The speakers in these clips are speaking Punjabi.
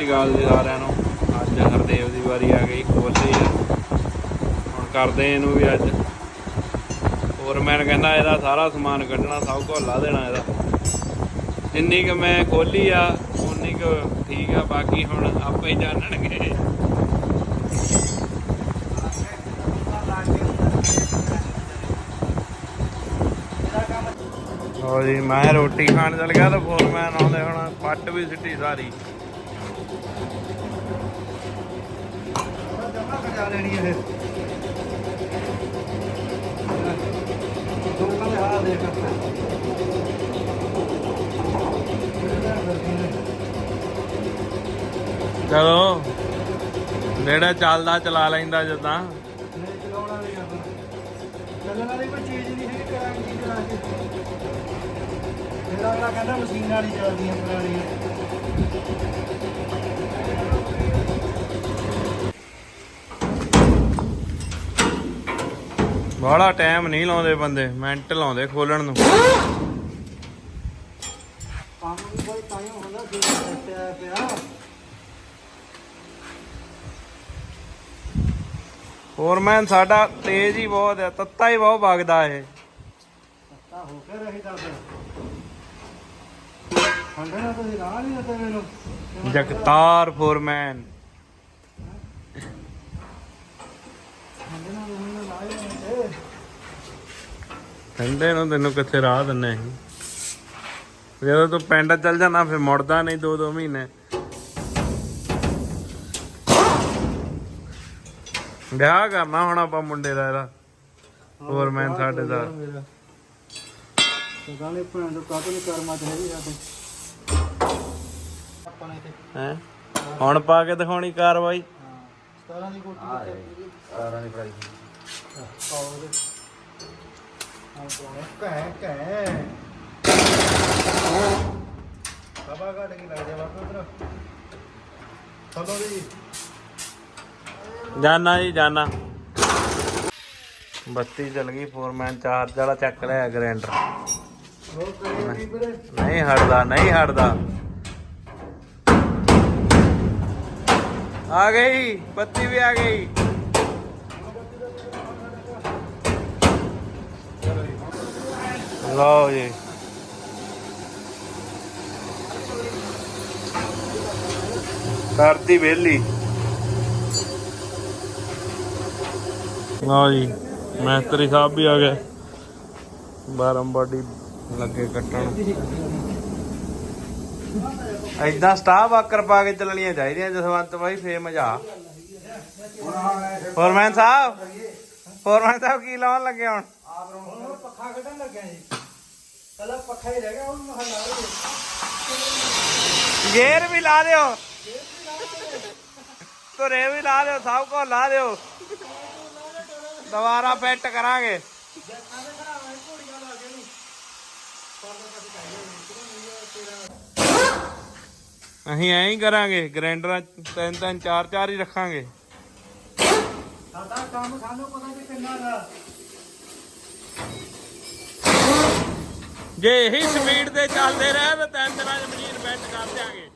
ਸ਼੍ਰੀ ਅਕਾਲ ਜੀ ਸਾਰਿਆਂ ਨੂੰ। ਅੱਜ ਹਰਦੇਵ ਦੀ ਵਾਰੀ ਆ ਗਈ ਖੋਲੀ ਹੁਣ ਕਰਦੇ ਇਹਨੂੰ ਵੀ ਅੱਜ। ਹੋਰ ਮੈਂ ਕਹਿੰਦਾ ਇਹਦਾ ਸਾਰਾ ਸਮਾਨ ਕੱਢਣਾ, ਸਭ ਕੁਝ ਲਾ ਦੇਣਾ ਇਹਦਾ। ਜਿੰਨੀ ਕੁ ਮੈਂ ਖੋਲੀ ਆ ਉਨੀ ਕੁ ਠੀਕ ਆ, ਬਾਕੀ ਹੁਣ ਆਪੇ ਹੀ ਜਾਣਨਗੇ। ਹੋ ਜੀ, ਮੈਂ ਰੋਟੀ ਖਾਣ ਚੱਲ ਗਿਆ ਤਾਂ ਫੋਰਮੈਨ ਆਉਂਦੇ ਹੁਣ, ਪੱਟ ਵੀ ਸਿੱਟੀ ਸਾਰੀ। ਲੈਣੀ ਇਹ। ਦੋਨਾਂ ਦੇ ਹਾਲ ਦੇਖ ਚਲੋ ਜਿਹੜਾ ਚੱਲਦਾ ਚਲਾ ਲੈਂਦਾ ਜਦਾਂ। ਨਹੀਂ ਚਲਾਉਣਾ ਨਹੀਂ ਕਰਨਾ ਚੱਲਣ ਵਾਲੀ ਕੋਈ ਚੀਜ਼ ਨਹੀਂ ਹੈ ਕਰਾਂਗੇ ਕੀ ਕਰਾ ਕੇ ਮੇਰਾ ਅਗਲਾ ਕਹਿੰਦਾ ਮਸ਼ੀਨ ਵਾਲੀ ਚੱਲਦੀਆਂ ਪੁਰਾਣੀਆਂ। ਬੜਾ ਟਾਈਮ ਨਹੀਂ ਲਾਉਂਦੇ ਬੰਦੇ ਮਿੰਟ ਲਾਉਂਦੇ ਖੋਲਣ ਨੂੰ। ਕੰਮ ਵੀ ਕੋਈ ਤਾਂ ਹੀ ਹੁੰਦਾ ਜੇ ਸੱਟਿਆ ਪਿਆ ਫੋਰਮੈਨ ਸਾਡਾ ਤੇਜ਼ ਹੀ ਬਹੁਤ ਹੈ ਤੱਤਾ ਹੀ ਬਹੁਤ ਵਗਦਾ ਇਹ। ਤਾਂ ਹੋ ਕੇ ਰਹੀ ਦੱਸ ਹੰਡਣਾ ਤੁਸੀਂ ਰਾਹ ਨਹੀਂ ਦਿੱਤੇ ਮੈਨੂੰ। ਜਗਤਾਰ ਫੋਰਮੈਨ ਹੰਡਣਾ ਮੈਨੂੰ ਲਾਏ ਹੋਏ ਤੇ ਠੰਡੇ ਨੂੰ ਤੈਨੂੰ ਕਿੱਥੇ ਰਾਹ ਦਿੰਨੇ ਅਸੀਂ? ਜਦੋਂ ਤੂੰ ਪਿੰਡ ਚੱਲ ਜਾਣਾ ਫਿਰ ਮੁੜਦਾ ਨਹੀਂ ਦੋ ਦੋ ਮਹੀਨੇ। ਵਿਆਹ ਕਰਨਾ ਹੁਣ ਆਪਾਂ ਮੁੰਡੇ ਦਾ ਇਹਦਾ। ਫੋਰਮੈਨ ਸਾਡੇ ਦਾ। ਗਾਲੇ ਭੈਣ ਤੋਂ ਕਾਹਤੋਂ ਨਹੀਂ ਕਰਮਾ ਚ ਹੈਗੀ ਆ ਤੂੰ। ਆਪਾਂ ਨੇ ਤੇ ਹੈ? ਹੁਣ ਪਾ ਕੇ ਦਿਖਾਉਣੀ ਕਾਰਵਾਈ। 17 ਦੀ ਕੋਟੀ ਤੇ 17 ਦੀ ਪ੍ਰਾਈਸ ਪਾਓ ਦੇ ਹਾਂ ਕੋਣੇ ਕਹਿ ਕਹਿ ਸਭਾ ਘਟ ਕੇ ਲੱਗ ਜਾ ਬਾਪੂ ਉਧਰ ਚਲੋ ਜੀ ਜਾਨਾ ਜੀ ਜਾਨਾ। ਬੱਤੀ ਚਲ ਗਈ ਫੋਰਮੈਨ ਚਾਰਜ ਵਾਲਾ ਚੱਕ ਲਿਆ ਗ੍ਰੈਂਡਰ ਨਹੀਂ ਹਟਦਾ ਨਹੀਂ ਹਟਦਾ। ਆ ਗਈ ਬੱਤੀ ਵੀ ਆ ਗਈ। ਲਓ ਜੀ। ਕਰਤੀ ਵੇਲੀ ਲਓ ਜੀ, ਮੈਸਤਰੀ ਸਾਹਿਬ ਵੀ ਆ ਗਏ। ਬਾਰਮ ਲੱਗੇ ਕੱਟਣ। ਐਦਾਂ ਸਟਾਫ ਆਕਰ ਪਾ ਕੇ ਚੱਲਣੀਆਂ ਚਾਹੀਦੀਆਂ, ਜਸਵੰਤ ਬਾਈ ਫੇ ਮਜ਼ਾ ਫੋਰਮੈਨ ਸਾਹਿਬ ਫੋਰਮੈਨ ਸਾਹਿਬ ਕੀ ਲਾਉਣ ਲੱਗੇ ਹੁਣ? ਹੁਣ ਪੱਖਾ ਕੱਢਣ ਲੱਗਿਆ ਜੀ ਪਹਿਲਾਂ ਪੱਖਾ ਹੀ ਰਹਿ ਗਿਆ ਹੁਣ ਮਹੱਲਾ ਦੇ ਗੇਰ ਵੀ ਲਾ ਦਿਓ। ਤੁਰੇ ਵੀ ਲਾ ਦਿਓ। ਸਭ ਕੁਝ ਲਾ ਦਿਓ। ਦੁਬਾਰਾ ਫਿੱਟ ਕਰਾਂਗੇ। ਅਸੀਂ ਐਂ ਹੀ ਕਰਾਂਗੇ ਗ੍ਰੈਂਡਰਾਂ ਤਿੰਨ ਤਿੰਨ ਚਾਰ ਚਾਰ ਹੀ ਰੱਖਾਂਗੇ। ਸਾਡਾ ਕੰਮ ਸਾਨੂੰ ਪਤਾ ਨਹੀਂ ਕਿੰਨਾ ਦਾ। ਜੇ ਇਹੀ ਸਪੀਡ ਤੇ ਚੱਲਦੇ ਰਹੇ ਤਾਂ ਤਿੰਨ ਦਿਨਾਂ 'ਚ ਮਸ਼ੀਨ ਫਿੱਟ ਕਰ ਦਿਆਂਗੇ।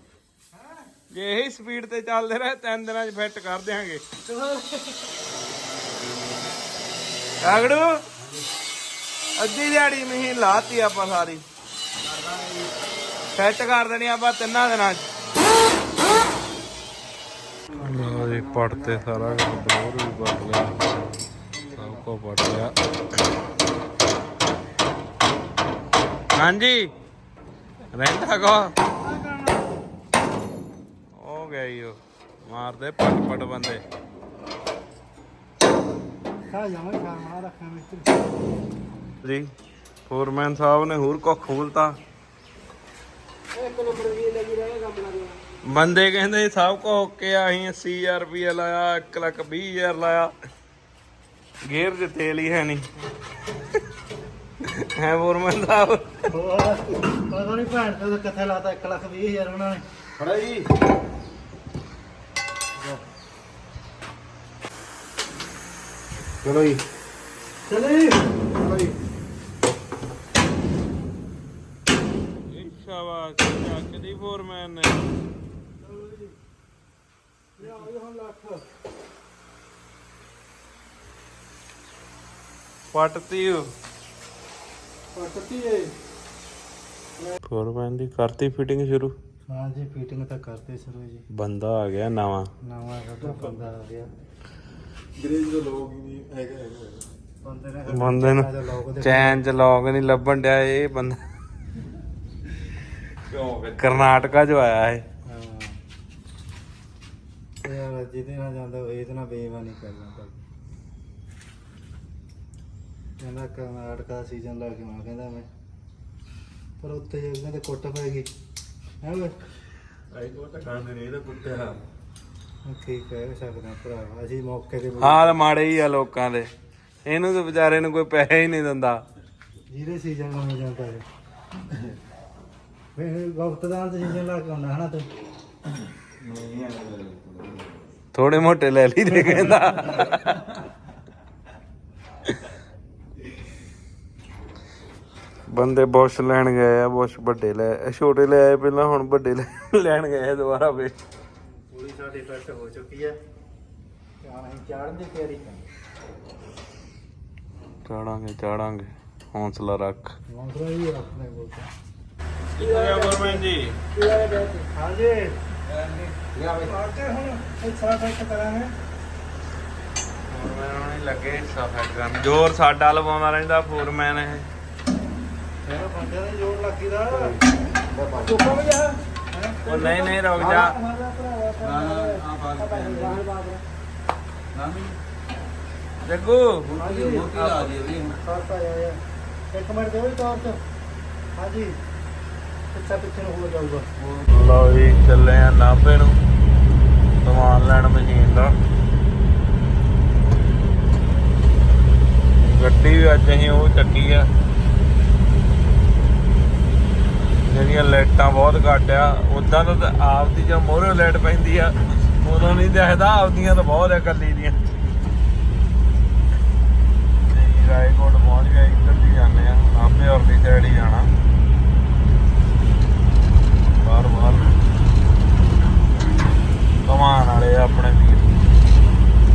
ਜੇ ਇਹੀ ਸਪੀਡ ਤੇ ਚੱਲਦੇ ਰਹੇ, ਤਿੰਨ ਦਿਨਾਂ 'ਚ ਫਿੱਟ ਕਰ ਦਿਆਂਗੇ। ਕਾਗੜੂ ਅੱਧੀ ਦਿਹਾੜੀ ਮਸ਼ੀਨ ਲਾਤੀ ਆਪਾਂ ਸਾਰੀ। ਫਿੱਟ ਕਰ ਦੇਣੀ ਆਪਾਂ ਤਿੰਨਾਂ ਦਿਨਾਂ 'ਚ। ਲੋ ਜੀ ਪੜ ਤੇ ਸਾਰਾ ਬੋਰ ਵੀ ਪੜ ਲਿਆ। ਸਭ ਕੋ ਪੜ ਲਿਆ। ਹਾਂਜੀ। ਰਹਿੰਦਾ ਕੋ। ਹੋ ਗਿਆ ਈ ਉਹ। ਮਾਰਦੇ ਪਟ ਪਟ ਬੰਦੇ। ਖਾ ਜਾਵਾਂ ਖਾ ਮਾਰ ਰੱਖਾਂ ਮਿੱਤਰ ਜੀ ਫੋਰਮੈਨ ਸਾਹਿਬ ਨੇ ਹੋਰ ਕੋ ਖੋਲਤਾ। ਇੱਕ ਨੰਬਰ ਵੀ ਲੱਗੀ ਰਹੇ ਕੰਮ ਲੱਗਣਾ ਬੰਦੇ ਕਹਿੰਦੇ ਸਭ ਕੋ ਓਕੇ ਆ ਅਸੀਂ 80000 ਰੁਪਏ ਲਾਇਆ 1 ਲੱਖ 20000 ਲਾਇਆ। ਗੇਅਰ 'ਚ ਤੇਲ ਹੀ ਹੈ ਨਹੀਂ। ਹੈ ਫੋਰਮੈਨ ਸਾਹਿਬ। ਹੋਰ ਪਤਾ ਨਹੀਂ ਭੈਣ ਤੋਂ ਕਿੱਥੇ ਲਾਤਾ 1 ਲੱਖ 20 ਹਜ਼ਾਰ ਉਹਨਾਂ ਨੇ। ਖੜਾ ਜੀ। ਚਲੋ ਜੀ। ਚਲੇ ਚਲੋ ਜੀ। ਸ਼ਾਬਾਸ਼ ਚੱਕਦੀ ਫੋਰਮੈਨ ਨੇ। ਉਹ ਹੁਣ ਲੱਖ। ਪੱਟਤੀ ਫੋਰਮੈਨ ਦੀ ਕਰਤੀ ਫਿਟਿੰਗ ਸ਼ੁਰੂ? ਹਾਂ ਜੀ ਫੀਟਿੰਗ ਤਾਂ ਕਰਦੇ ਸ਼ੁਰੂ ਜੀ। ਬੰਦਾ ਆ ਗਿਆ ਨਵਾਂ। ਨਵਾਂ ਸਾਡਾ ਬੰਦਾ ਆ ਗਿਆ। ਗਰੇਜ ਦਾ ਲੋਕ ਹੀ ਨਹੀਂ ਹੈਗਾ ਹੈਗਾ ਬੰਦੇ ਨੇ ਬੰਦੇ ਨੂੰ ਸਾਡਾ ਲੋਕ ਦੇ ਚੈਨ ਚ ਲੌਗ ਨਹੀਂ ਲੱਭਣ ਡਿਆ ਇਹ ਬੰਦਾ। ਕਰਨਾਟਕਾ ਜੋ ਆਇਆ ਹੈ। ਯਾਰ ਜਿਹਦੇ ਨਾਲ ਜਾਂਦਾ ਇਹਦੇ ਨਾਲ ਬੇਈਮਾਨੀ ਕਰ ਜਾਂਦਾ ਕਹਿੰਦਾ ਕਰਨਾਟਕ ਦਾ ਸੀਜ਼ਨ ਲਾ ਕੇ ਆਉਣਾ ਕਹਿੰਦਾ ਮੈਂ। ਪਰ ਉੱਥੇ ਜਾ ਕੇ ਕਹਿੰਦੇ ਕੁੱਟ ਪੈ ਗਈ। ਹੈ ਓਏ? ਆਈ ਕੋ ਤਾਂ ਖਾਂਦੇ ਨਹੀਂ ਇਹਦਾ ਕੁੱਤਿਆ ਹੁਣ ਕੀ ਕਹਿ ਸਕਦੇ ਹਾਂ ਭਰਾ ਅਸੀਂ ਮੌਕੇ ਤੇ ਹਾਲ ਮਾੜੇ ਹੀ ਆ ਲੋਕਾਂ ਦੇ। ਇਹਨੂੰ ਤਾਂ ਵਿਚਾਰੇ ਨੂੰ ਕੋਈ ਪੈਸੇ ਹੀ ਨਹੀਂ ਦਿੰਦਾ। ਜਿਹਦੇ ਸੀਜ਼ਨ ਲਾਉਣ ਜਾਂਦਾ ਹੈ ਵੇ ਗੁਪਤਦਾਨ ਤੇ ਸੀਜ਼ਨ ਲਾ ਕੇ ਆਉਣਾ ਹਨਾ ਤੂੰ? ਥੋੜੇ ਮੋਟੇ ਲੈ ਲਈ ਦੇ ਕਹਿੰਦਾ। ਬੰਦੇ ਬੁਸ਼ ਲੈਣ ਗਏ ਆ ਬੁਸ਼ ਵੱਡੇ ਲੈ ਇਹ ਛੋਟੇ ਲੈ ਆਏ ਪਹਿਲਾਂ ਹੁਣ ਵੱਡੇ ਲੈ- ਲੈਣ ਗਏ ਆ ਦੁਬਾਰਾ ਵੇ ਪੂਰੀ ਸਾਡੀ ਟਰੱਕ ਹੋ ਚੁੱਕੀ ਹੈ ਤੇ ਹੁਣ ਅਸੀਂ ਚਾੜਨ ਦੀ ਤਿਆਰੀ ਕਰ ਚਾੜਾਂਗੇ ਚਾੜਾਂਗੇ। ਹੌਸਲਾ ਰੱਖ। ਮੌਸਰਾ ਵੀ ਆਪਣੇ ਕੋਲ ਗਵਰਨਮੈਂਟ ਜੀ? ਹਾਂਜੀ। ਲਿਆ ਬਈ। ਆਕੇ ਹੁਣ ਇਹ ਸਾਰਾ ਟਰੱਕ ਕਰਾਂਗੇ। ਫੋਰਮੈਨ ਨਹੀਂ ਲੱਗੇ ਹਿੱਸਾ ਫੈਟ ਕਰਨ ਜ਼ੋਰ ਸਾਡਾ ਲਵਾਉਂਦਾ ਰਹਿੰਦਾ ਫੋਰਮੈਨ ਇਹ। ਉਹ ਨਹੀਂ ਨਹੀਂ, ਰੁਕ ਜਾ। ਜੱਗੂ। ਲਓ ਜੀ, ਚੱਲੇ ਆ ਨਾਭੇ ਨੂੰ। ਸਮਾਨ ਲੈਣ ਮਸ਼ੀਨ ਦਾ। ਗੱਡੀ ਵੀ ਅੱਜ ਅਸੀਂ ਉਹ ਚੱਕੀ ਆ। ਜਿਹੜੀਆਂ ਲਾਈਟਾਂ ਬਹੁਤ ਘੱਟ ਆ ਉਦਾਂ ਤਾਂ ਆਪਦੀ ਜੋ ਮੋਹਰੇ ਲਾਈਟ ਪੈਂਦੀ ਆ, ਉਦੋਂ ਨਹੀਂ ਦਿਖਦਾ, ਆਪਦੀਆਂ ਤਾਂ ਬਹੁਤ ਆ ਕੱਲੀ ਦੀਆਂ ਤੇ ਰਾਏਕੋਟ ਪਹੁੰਚ ਗਏ ਇੱਧਰ ਦੀ ਜਾਂਦੇ ਆ ਨਾਭੇ ਔਰਲੀ ਸਾਈਡ ਹੀ ਜਾਣਾ ਬਾਹਰ ਬਾਹਰ ਕਮਾਨ ਵਾਲੇ ਆ ਆਪਣੇ ਵੀਰ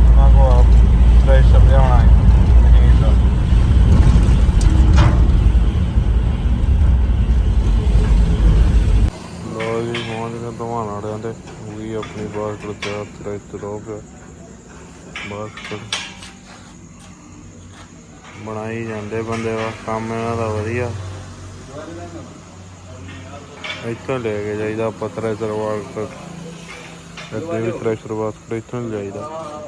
ਉਹਨਾਂ ਕੋ ਆਪ ਪ੍ਰੈਸ਼ਰ ਲਿਆਉਣਾ ਹੈ ਮਸ਼ੀਨ ਦਾ ਲੋ ਜੀ ਪਹੁੰਚ ਗਏ ਕਮਾਨ ਵਾਲਿਆਂ ਤੇ ਉਹ ਵੀ ਆਪਣੀ ਬਾਸ ਕੋਲ ਤਿਆਰ ਤਰੇ ਬਣਾਈ ਜਾਂਦੇ ਬੰਦੇ ਵਾ ਕੰਮ ਇਹਨਾਂ ਦਾ ਵਧੀਆ। ਇੱਥੋਂ ਲੈ ਕੇ ਜਾਈਦਾ ਆਪਾਂ ਥ੍ਰੈਸ਼ਰ ਵਾਸਤੇ ਅੱਗੇ ਵੀ ਥ੍ਰੈਸ਼ਰ ਵਾਸਤੇ ਇੱਥੋਂ ਹੀ ਜਾਈਦਾ।